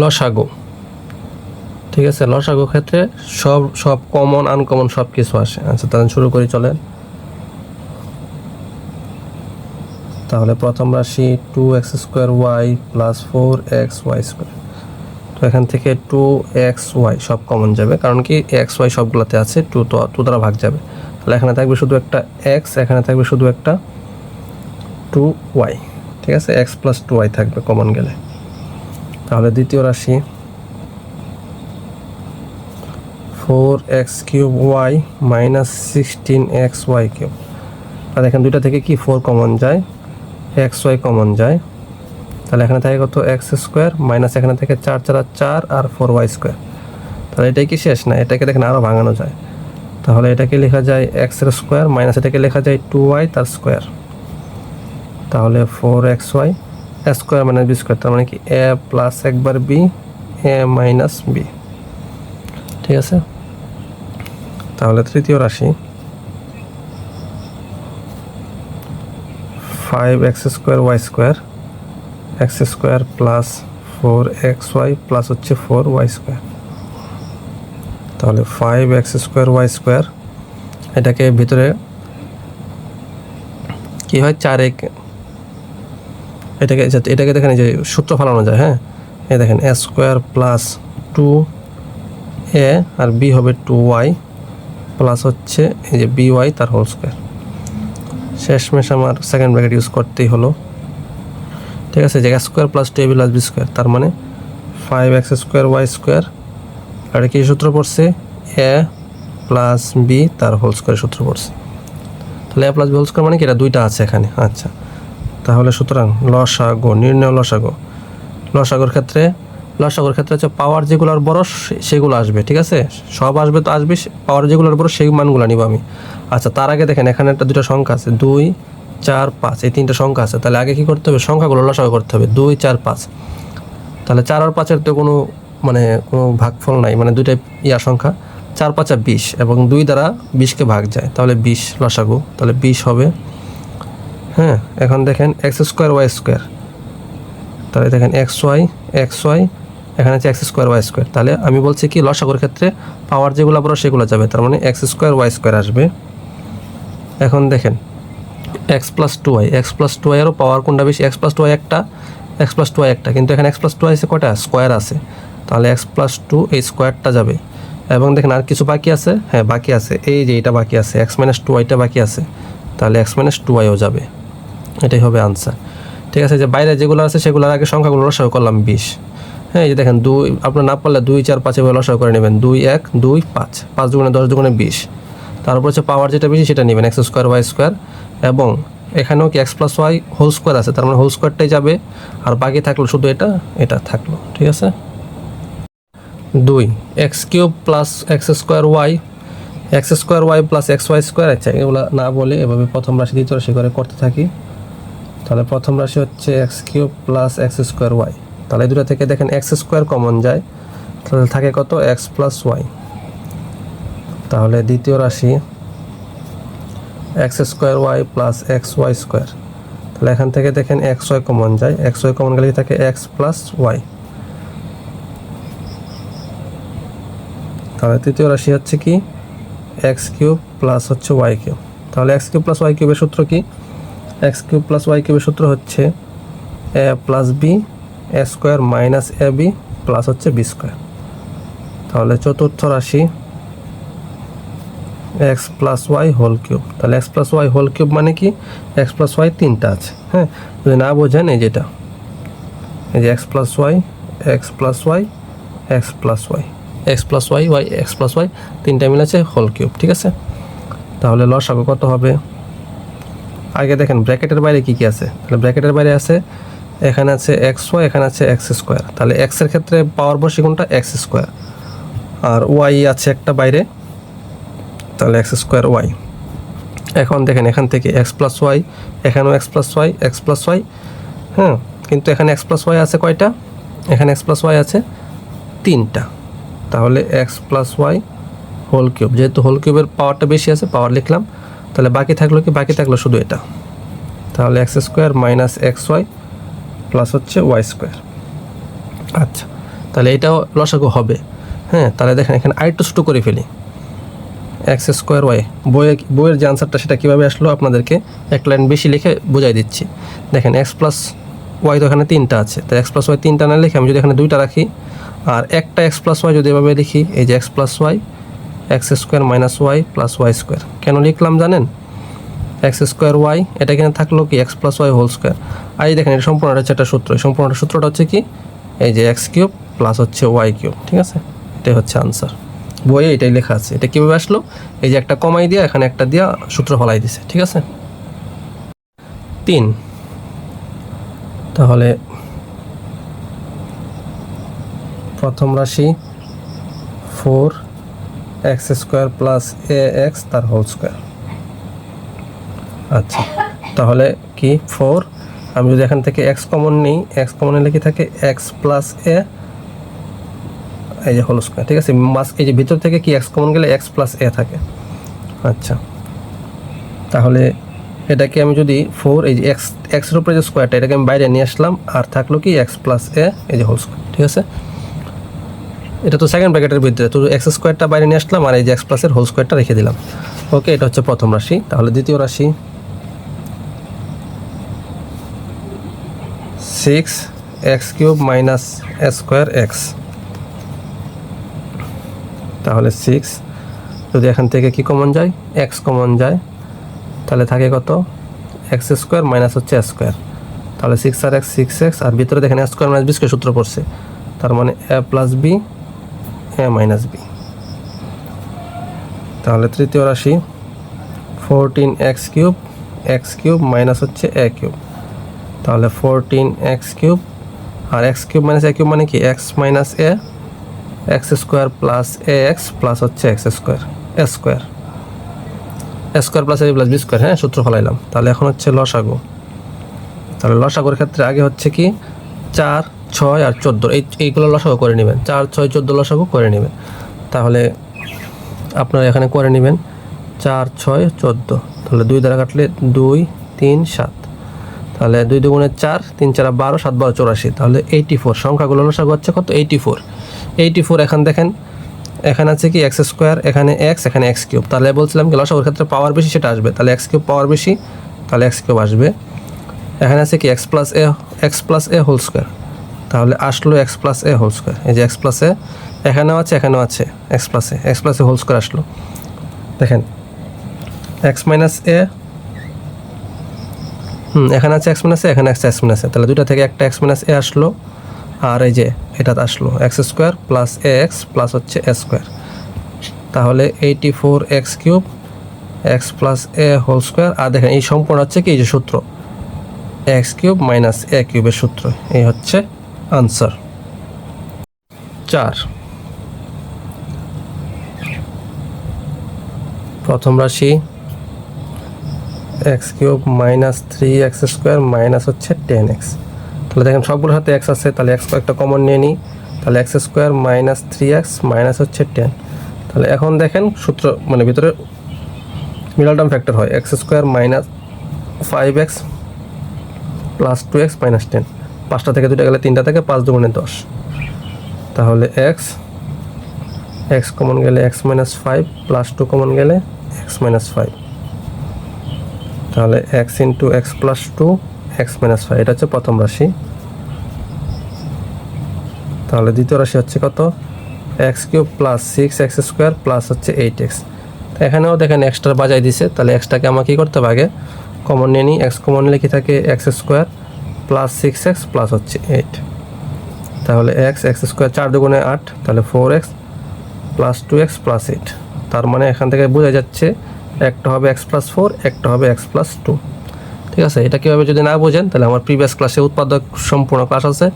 লসাগু। ঠিক আছে, লসাগু ক্ষেত্রে সব সব কমন আনকমন সব কিছু আসে। আচ্ছা তাহলে শুরু করি, চলেন। তাহলে প্রথম রাশি two x square y plus four x y square তো এখান থেকে টু এক্স ওয়াই সব কমন যাবে, কারণ কি এক্স ওয়াই সবগুলোতে আছে টু তো টু দ্বারা ভাগ যাবে। তাহলে এখানে থাকবে শুধু একটা এক্স এখানে থাকবে শুধু একটা টু ওয়াই ঠিক আছে এক্স প্লাস টু ওয়াই থাকবে কমন গেলে। তাহলে দ্বিতীয় রাশি। Four x cube y minus sixteen x y cube. আর এখানে দুইটা থেকে কি ফোর কমন যায়? এক্স ওয়াই কমন যায়। তাহলে এখানে থাকে কত? এক্স স্কোয়ার মাইনাস এখানে থেকে চার চার চার আর ফোর ওয়াই স্কোয়ার। তাহলে এটাই কি শেষ না? এটাকে দেখেন আরও ভাঙানো যায়। তাহলে এটাকে লেখা যায় এক্স এক্সের স্কোয়ার মাইনাস এটাকে লেখা যায় টু ওয়াই তার স্কোয়ার। তাহলে four x y square minus b square তার মানে কি এ প্লাস একবার বি এ মাইনাস বি ঠিক আছে? তাহলে তৃতীয় রাশি। Five x square y square x square plus four x y plus হচ্ছে ফোর ওয়াই স্কোয়ার তাহলে five x square y square এটাকে ভিতরে কি হয়? চার এক এটাকে এটাকে দেখেন যে সূত্র ফালানো যায় হ্যাঁ? এই দেখেন a square plus two a R B হবে টু ওয়াই প্লাস হচ্ছে এই যে বি ওয়াই তার হোল স্কোয়ার শেষমেশ আমার সেকেন্ড ব্র্যাকেট ইউজ করতেই হলো। ঠিক আছে, যে square plus two a b plus b square তার মানে five x square y square আর কি সূত্র পড়ছে? এ প্লাস বি তার হোল স্কোয়ার সূত্র পড়ছে। তাহলে a plus b whole square মানে কি? এটা দুইটা আছে এখানে। আচ্ছা। তাহলে সুতরাং লসাগো, নির্ণয় লসাগো। লসাগোর ক্ষেত্রে লসাগোর ক্ষেত্রে হচ্ছে পাওয়ার যেগুলোর বড় সেগুলো আসবে, ঠিক আছে? সব আসবে তো আসবে পাওয়ার যেগুলোর বড় সেই মানগুলো নিব আমি। আচ্ছা তার আগে দেখেন, এখানে একটা দুটো সংখ্যা আছে, দুই, চার, পাঁচ, এই তিনটা সংখ্যা আছে। তাহলে আগে কি করতে হবে? সংখ্যাগুলো লসাগো করতে হবে, দুই, চার, পাঁচ। তাহলে চার আর পাঁচের তো কোনো মানে কোনো ভাগফল নাই মানে দুইটা ইয়া সংখ্যা। চার, পাঁচা বিশ, এবং দুই দ্বারা বিশকে ভাগ যায়। তাহলে বিশ লসাগু, তাহলে বিশ হবে হ্যাঁ এখন দেখেন এক্স স্কোয়ার ওয়াই স্কোয়ার তাহলে দেখেন এক্স ওয়াই এক্স ওয়াই এখানে আছে এক্স স্কোয়ার ওয়াই স্কোয়ার তাহলে আমি বলছি কি, লসাগুর ক্ষেত্রে পাওয়ার যেগুলো বড় সেগুলো যাবে, তার মানে এক্স স্কোয়ার ওয়াই স্কোয়ার আসবে। এখন দেখেন x plus two y x plus two ওয়াইয়েরও power কোনটা বেশি? এক্স প্লাস টু ওয়াই একটা এক্স প্লাস টু ওয়াই একটা। কিন্তু এখানে এক্স প্লাস টু আছে কয়টা? স্কোয়ার আছে। তাহলে এক্স প্লাস টু এই স্কোয়ারটা যাবে। এবং দেখেন আর কিছু বাকি আছে? হ্যাঁ বাকি আছে। এই যে এটা বাকি আছে এক্স মাইনাস টু ওয়াইটা বাকি আছে। তাহলে এক্স মাইনাস টু ওয়াইও যাবে। এটাই হবে আনসার ঠিক আছে, যে বাইরে যেগুলো আছে সেগুলোর আগে সংখ্যাগুলো লসাগু করলাম বিশ। হ্যাঁ এই যে দেখেন দুই, আপনার না পারলে দুই, চার, পাঁচে লসাগু করে নেবেন। দুই, এক, দুই, পাঁচ। পাঁচ দুগুণে দশ দুগুণে বিশ। তারপর হচ্ছে পাওয়ার যেটা বেশি সেটা নেবেন এক্স স্কোয়ার ওয়াই স্কোয়ার এবং এখানেও কি x plus y whole square আছে, তার মানে হোল স্কোয়ারটাই যাবে। আর বাকি থাকল শুধু এটা এটা থাকল। ঠিক আছে? দুই x cube plus x square y x square y plus x y square আচ্ছা এগুলো না বলে এভাবে প্রথম রাশি, দ্বিতীয় রাশি করে করতে থাকি। তাহলে প্রথম রাশি হচ্ছে x cube plus x square y তাহলে দুটো থেকে দেখেন এক্স স্কোয়ার কমন যায়, তাহলে থাকে কত? এক্স প্লাস ওয়াই তাহলে দ্বিতীয় রাশি x square y plus x y square তাহলে এখান থেকে দেখেন এক্স ওয়াই কমন যায় এক্স ওয়াই কমন গেলে থাকে? এক্স প্লাস ওয়াই তাহলে তৃতীয় রাশি হচ্ছে কি? এক্স কিউব প্লাস হচ্ছে ওয়াই কিউব। তাহলে এক্স কিউব প্লাস ওয়াই কিউবের সূত্র কি? এক্স কিউব প্লাস ওয়াই কিউবের সূত্র হচ্ছে a plus b, a square minus a b plus হচ্ছে বি স্কোয়ার। তাহলে চতুর্থ রাশি x plus y whole cube. তাহলে x plus y whole cube মানে কি? এক্স প্লাস ওয়াই তিনটা আছে হ্যাঁ? যদি না বোঝেন, এই যেটা। এই যে x plus y, x plus y, x plus y. X plus y y, x plus y, তিনটা মিলে আছে হোল কিউব, ঠিক আছে? তাহলে লসাগু কত হবে? আগে দেখেন, ব্র্যাকেটের বাইরে কি কি আছে? তাহলে ব্র্যাকেটের বাইরে আছে, এখানে আছে এক্স ওয়াই, এখানে আছে এক্স স্কোয়ার। তাহলে এক্সের ক্ষেত্রে পাওয়ার বসে কোনটা এক্স স্কোয়ার। আর ওয়াই আছে একটা বাইরে, তাহলে এক্স স্কোয়ার ওয়াই। এখন দেখেন, এখান থেকে এক্স প্লাস ওয়াই, এখানেও x plus y, x plus y হ্যাঁ? কিন্তু এখানে এক্স প্লাস ওয়াই আছে কয়টা? এখানে এক্স প্লাস ওয়াই আছে তিনটা। তাহলে x plus y whole cube. যেহেতু হোল কিউবের পাওয়ারটা বেশি আছে, পাওয়ার লিখলাম তাহলে বাকি থাকল কি? বাকি থাকল শুধু এটা। তাহলে x square minus x y plus হচ্ছে ওয়াই স্কোয়ার আচ্ছা তাহলে এটাও লসাগু হবে। হ্যাঁ তাহলে দেখেন এখানে আরেকটু ছোটো করে ফেলি। এক্স স্কোয়ার ওয়াই বইয়ের বইয়ের যে আনসারটা সেটা কীভাবে আসলো আপনাদেরকে এক লাইন বেশি লিখে বোঝাই দিচ্ছি। দেখেন এক্স প্লাস ওয়াই তো এখানে তিনটা আছে। তো এক্স প্লাস ওয়াই তিনটা না লিখে আমি যদি এখানে দুইটা রাখি, আর একটা এক্স প্লাস ওয়াই যদি এভাবে লিখি, এই যে x plus y x square minus y plus y square. কেন লিখলাম জানেন? এক্স স্কোয়ার ওয়াই, এটা এখানে থাকল কি? X plus y whole square. আর এই দেখেন এটা সম্পূর্ণ হচ্ছে একটা সূত্র। এই সম্পূর্ণ সূত্রটা হচ্ছে কি? এই যে এক্স কিউব প্লাস হচ্ছে ওয়াই কিউব, ঠিক আছে? এটাই হচ্ছে আনসার। বইয়ে এটাই লেখা আছে। এটা কীভাবে আসলো? এই যে একটা কমাই দিয়া, এখানে একটা দিয়া সূত্র ফলাই দিছে, ঠিক আছে? তিন। তাহলে প্রথম রাশি four x square plus a x তার হোল স্কোয়ার। আচ্ছা তাহলে কি? ফোর। আমি যদি এখান থেকে এক্স কমন নিই, এক্স কমন নিলে কি থাকে? এক্স প্লাস এ, এই যে হোল স্কোয়ার, ঠিক আছে? মাস, এই যে ভিতর থেকে কি এক্স কমন গেলে এক্স প্লাস এ থাকে? আচ্ছা তাহলে এটাকে আমি যদি ফোর, এই যে এক্স, এক্সের উপরে যে স্কোয়ারটা, এটাকে আমি বাইরে নিয়ে আসলাম, আর থাকল কি এক্স প্লাস এ, এই যে হোল স্কোয়ার, ঠিক আছে? এটা তো সেকেন্ড ব্র্যাকেটের ভিতরে তো এক্স স্কোয়ারটা বাইরে নিয়ে আসলাম আর এই যে এক্স প্লাসের হোল স্কোয়ারটা রেখে দিলাম। ওকে এটা হচ্ছে প্রথম রাশি। তাহলে দ্বিতীয় রাশি six x cube minus square x তাহলে সিক্স যদি এখান থেকে কি কমন যায়? এক্স কমন যায়। তাহলে থাকে কত? এক্স স্কোয়ার মাইনাস হচ্ছে স্কোয়ার তাহলে সিক্স আর এক্স সিক্স এক্স আর ভিতরে দেখেন স্কোয়ার মাইনাস বি স্কোয়ার সূত্র পড়ছে। তার মানে a plus b a minus b. তাহলে তৃতীয় রাশি fourteen x cube x cube minus হচ্ছে এ কিউব তাহলে fourteen x cube R x cube minus a cube মানে কি? X minus a x square plus a x plus হচ্ছে x square a square a square plus a plus b square হ্যাঁ সূত্র ফলাইলাম। তাহলে এখন হচ্ছে লসাগু। তাহলে লসাগুর ক্ষেত্রে আগে হচ্ছে কি? চার ছয় আর চোদ্দ। এই, এইগুলো লসাগু করে নেবেন। চার, ছয়, চোদ্দ লসাগু করে নেবেন। তাহলে আপনারা এখানে করে নেবেন। চার, ছয়, চোদ্দ। তাহলে দুই দ্বারা কাটলে দুই, তিন, সাত। তাহলে দুই দুগুণে চার, তিন চার বারো, সাত বারো চৌরাশি। তাহলে এইটি ফোর সংখ্যাগুলো লসাগু হচ্ছে কত? এইটি ফোর এইটি ফোর এখান দেখেন। এখানে আছে কি? এক্স স্কোয়ার এখানে এক্স এখানে এক্স কিউব তাহলে বলছিলাম কি, লসাগুর ক্ষেত্রে পাওয়ার বেশি, সেটা আসবে। তাহলে এক্স কিউব পাওয়ার বেশি, তাহলে এক্স কিউব আসবে। এখানে আছে কি? X plus a x plus a whole square তাহলে আসলো x plus a whole square এই যে এক্স প্লাস এ এখানেও আছে এখানেও আছে x plus a x plus a whole square আসলো। দেখেন এক্স মাইনাস এ হুম, এখানে আছে এক্স মাইনাস এ এখানে আছে এক্স মাইনাস এ তাহলে দুইটা থেকে একটা এক্স মাইনাস এ আসলো, আর এই যে এটা আসলো x square plus a x plus হচ্ছে এ স্কোয়ার তাহলে eighty four x cube x plus a whole square আর দেখেন এই সম্পূর্ণ হচ্ছে কি? এই যে সূত্র এক্স কিউব মাইনাস এ কিউবের সূত্র। এই হচ্ছে আনসার চার। প্রথম রাশি, x cube minus three x square minus হচ্ছে টেন এক্স। তাহলে দেখেন সবগুলোর হাতে এক্স আছে, তাহলে এক্স একটা কমন নিয়ে নিই। তাহলে x square minus three x minus হচ্ছে টেন। তাহলে এখন দেখেন সূত্র মানে ভিতরে মিডল টার্ম ফ্যাক্টর হয়। X square minus five x plus two x minus ten. পাঁচটা থেকে দুটা গেলে তিনটা থেকে পাঁচ দুগুণে দশ। তাহলে এক্স এক্স কমন গেলে x minus five plus two common গেলে এক্স মাইনাস ফাইভ তাহলে x into x plus two x minus five এটা হচ্ছে প্রথম রাশি। তাহলে দ্বিতীয় রাশি হচ্ছে কত? X cube plus six x square plus হচ্ছে এইট এক্স এখানেও দেখেন এক্সট্রা বাজাই দিছে, তাহলে এক্সট্রাকে আমাকে কী করতে হবে আগে? কমন নিয়ে নিই এক্স কমন লিখে থাকে? X square plus six x plus হচ্ছে এইট তাহলে এক্স এক্স স্কোয়ার চার দুগুণে আট, তাহলে four x plus two x plus eight তার মানে এখান থেকে বোঝা যাচ্ছে একটা হবে এক্স প্লাস ফোর একটা হবে এক্স প্লাস টু ঠিক আছে? এটা কীভাবে যদি না বোঝেন, তাহলে আমার প্রিভিয়াস ক্লাসে উৎপাদক সম্পূর্ণ ক্লাস আছে,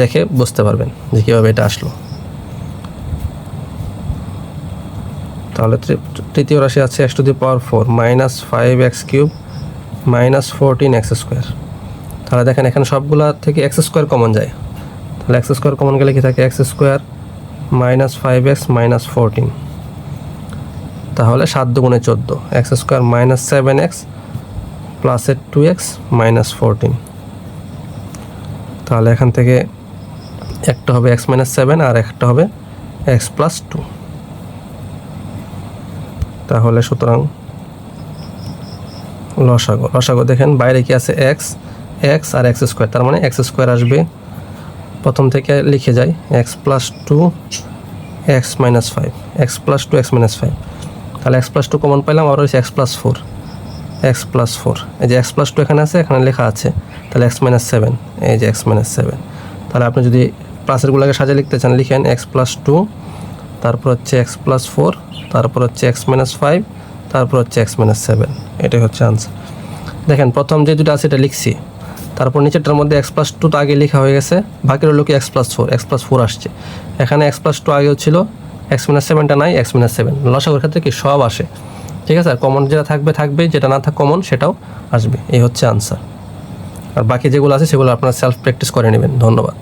দেখে বুঝতে পারবেন যে কীভাবে এটা আসলো। তাহলে তৃতীয় রাশি আছে x to the power four minus five x cube minus fourteen x square তাহলে দেখেন এখানে সবগুলা থেকে এক্স স্কোয়ার কমন যায়। তাহলে এক্স স্কোয়ার কমন গেলে কি থাকে? X square minus five x minus fourteen তাহলে সাত দুগুণে চোদ্দ। X square minus seven x প্লাসের টু এক্স মাইনাস ফোরটিন তাহলে এখান থেকে একটা হবে এক্স মাইনাস সেভেন আর একটা হবে এক্স প্লাস টু তাহলে সুতরাং লসাগো। লসাগো দেখেন বাইরে কি আছে? এক্স এক্স আর এক্স স্কোয়ার, তার মানে এক্স স্কোয়ার আসবে প্রথম থেকে লিখে যাই x plus two x minus five, x plus two x minus five. তাহলে এক্স প্লাস টু কমন পাইলাম আর হচ্ছে x plus four, x plus four. এই যে এক্স প্লাস টু এখানে আছে, এখানে লেখা আছে, তাহলে এক্স মাইনাস সেভেন, এই যে এক্স মাইনাস সেভেন। তাহলে আপনি যদি প্লাসেরগুলোকে সাজা লিখতে চান, লিখেন এক্স প্লাস টু, তারপর হচ্ছে এক্স প্লাস ফোর, তারপর হচ্ছে এক্স মাইনাস ফাইভ, তারপর হচ্ছে এক্স মাইনাস সেভেন। এটাই হচ্ছে আনসার। দেখেন, প্রথম যে দুটো আছে, এটা লিখছি। তারপর নিচেরটার মধ্যে এক্স প্লাস টু তো আগে লেখা হয়ে গেছে। বাকি রইল কি x plus four x plus four আসছে। এখানে এক্স প্লাস টু আগেও ছিল এক্স মিনাস সেভেনটা নাই এক্স মাইনাস সেভেন লসাগুর ক্ষেত্রে কি সব আসে। ঠিক আছে? আর কমন যেটা থাকবে থাকবে যেটা না থাক কমন সেটাও আসবে। এই হচ্ছে আনসার আর বাকি যেগুলো আছে, সেগুলো আপনারা সেলফ প্র্যাকটিস করে নেবেন। ধন্যবাদ।